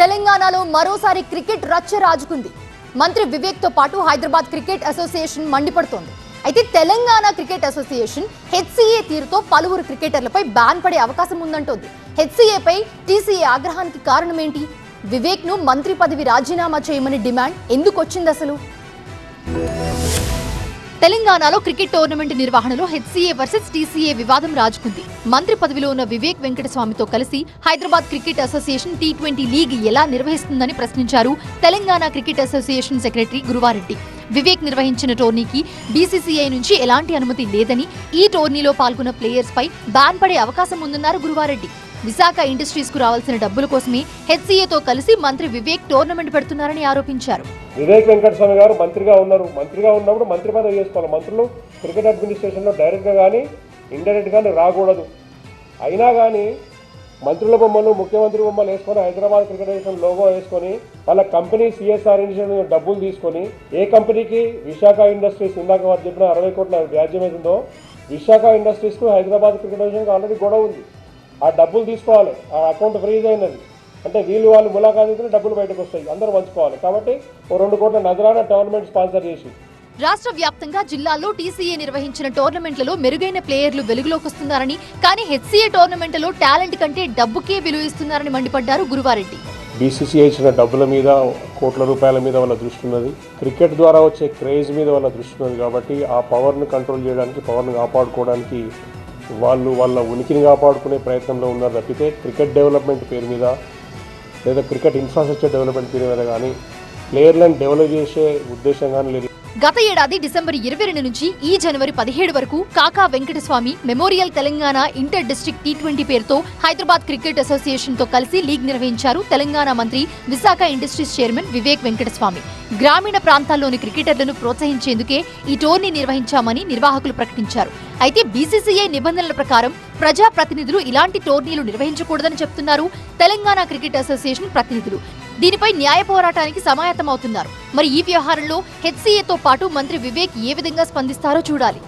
తెలంగాణలో మరోసారి క్రికెట్ రచ్చ రాజుకుంది. మంత్రి వివేక్తో పాటు హైదరాబాద్ క్రికెట్ అసోసియేషన్ మండిపడుతోంది. అయితే తెలంగాణ క్రికెట్ అసోసియేషన్ హెచ్సిఏ తీరుతో పలువురు క్రికెటర్లపై బ్యాన్ పడే అవకాశం ఉందంటోంది. హెచ్సిఏపై టీసీఏ ఆగ్రహానికి కారణం ఏంటి మంత్రి పదవి రాజీనామా చేయమని డిమాండ్ ఎందుకు వచ్చింది అసలు తెలంగాణలో క్రికెట్ టోర్నమెంట్ నిర్వహణలో హెచ్సీఏ వర్సెస్ టీసీఏ వివాదం రాజుకుంది. మంత్రి పదవిలో ఉన్న వివేక్ వెంకటస్వామితో కలిసి Hyderabad cricket association T twenty league ఎలా నిర్వహిస్తుందని ప్రశ్నించారు Telangana cricket association secretary Guruvareddy. Vivek నిర్వహించిన టోర్నీకి బీసీసీఐ నుంచి ఎలాంటి అనుమతి లేదని ఈ టోర్నీలో పాల్గొన్న ప్లేయర్స్ పై బ్యాన్ పడే అవకాశం ఉందన్నారు గురువారెడ్డి. విశాఖ ఇండస్ట్రీస్కు రావాల్సిన డబ్బుల కోసమే హెచ్సీఏతో కలిసి మంత్రి వివేక్ టోర్నమెంట్ పెడుతున్నారని ఆరోపించారు. వివేక్ వెంకటస్వామి గారు మంత్రిగా ఉన్నారు. మంత్రిగా ఉన్నప్పుడు మంత్రి పదవి చేసుకోవాలి. మంత్రులు క్రికెట్ అడ్మినిస్ట్రేషన్లో డైరెక్ట్గా కానీ ఇండైరెక్ట్ కానీ రాకూడదు. అయినా కానీ మంత్రుల బొమ్మలు ముఖ్యమంత్రి బొమ్మలు వేసుకొని హైదరాబాద్ క్రికెట్ అసోసియేషన్ లోగో వేసుకొని వాళ్ళ కంపెనీ సిఎస్ఆర్ ఇనిషియేటివ్ డబ్బులు తీసుకొని ఏ కంపెనీకి? విశాఖ ఇండస్ట్రీస్ ఇందాక వారు చెప్పిన అరవై కోట్ల వ్యాజ్యం ఏదో విశాఖ ఇండస్ట్రీస్కు హైదరాబాద్ క్రికెట్ అసోసియేషన్కి ఆల్రెడీ గొడవ ఉంది. ఆ డబ్బులు తీసుకోవాలి. ఆ అకౌంట్ ఫ్రీజ్ అయినది. అంటే వీళ్ళు వాళ్ళు ములాఖాతులు డబ్బులు బయటకు వస్తాయి. అందరూ పంచుకోవాలి. కాబట్టి ఓ రెండు కోట్ల నజరాన టోర్నమెంట్ స్పాన్సర్ చేసి. రాష్ట్ర వ్యాప్తంగా జిల్లాల్లో టీసీఏ నిర్వహించిన టోర్నమెంట్లలో మెరుగైన ప్లేయర్లు వెలుగులోకి వస్తున్నారని కానీ హెచ్సీఏ టోర్నమెంట్లలో టాలెంట్ కంటే డబ్బుకే విలువ ఇస్తున్నారని మండిపడ్డారు గురువారెడ్డి. బీసీసీఐ ఇచ్చిన డబ్బుల మీద కోట్ల రూపాయల మీద వాళ్ళ దృష్టి ఉన్నది. క్రికెట్ ద్వారా వచ్చే క్రేజ్ మీద వాళ్ళ దృష్టి ఉన్నది కాబట్టి ఆ పవర్ను కంట్రోల్ చేయడానికి పవర్ను కాపాడుకోవడానికి వాళ్ళు వాళ్ళ ఉనికిని కాపాడుకునే ప్రయత్నంలో ఉన్నారు తప్పితే క్రికెట్ డెవలప్మెంట్ పేరు మీద లేదా క్రికెట్ ఇన్ఫ్రాస్ట్రక్చర్ డెవలప్మెంట్ పీరియడ్ కానీ ప్లేయర్లను డెవలప్ చేసే ఉద్దేశం కానీ లేదు. గత ఏడాది డిసెంబర్ ఇరవై రెండు నుంచి ఈ జనవరి పదిహేడు వరకు Kaka Venkataswamy memorial Telangana inter district T twenty పేరుతో హైదరాబాద్ క్రికెట్ అసోసియేషన్తో కలిసి లీగ్ నిర్వహించారు తెలంగాణ మంత్రి విశాఖ ఇండస్ట్రీస్ చైర్మన్ వివేక్ వెంకటస్వామి. గ్రామీణ ప్రాంతాల్లోని క్రికెటర్లను ప్రోత్సహించేందుకే ఈ టోర్నీ నిర్వహించామని నిర్వాహకులు ప్రకటించారు. అయితే బీసీసీఐ నిబంధనల ప్రకారం ప్రజా ప్రతినిధులు ఇలాంటి టోర్నీలు నిర్వహించకూడదని చెప్తున్నారు తెలంగాణ క్రికెట్ అసోసియేషన్ ప్రతినిధులు. దీనిపై న్యాయ పోరాటానికి సమాయత్తమవుతున్నారు. మరి ఈ వ్యవహారంలో హెచ్సీఏతో పాటు మంత్రి వివేక్ ఏ విధంగా స్పందిస్తారో చూడాలి.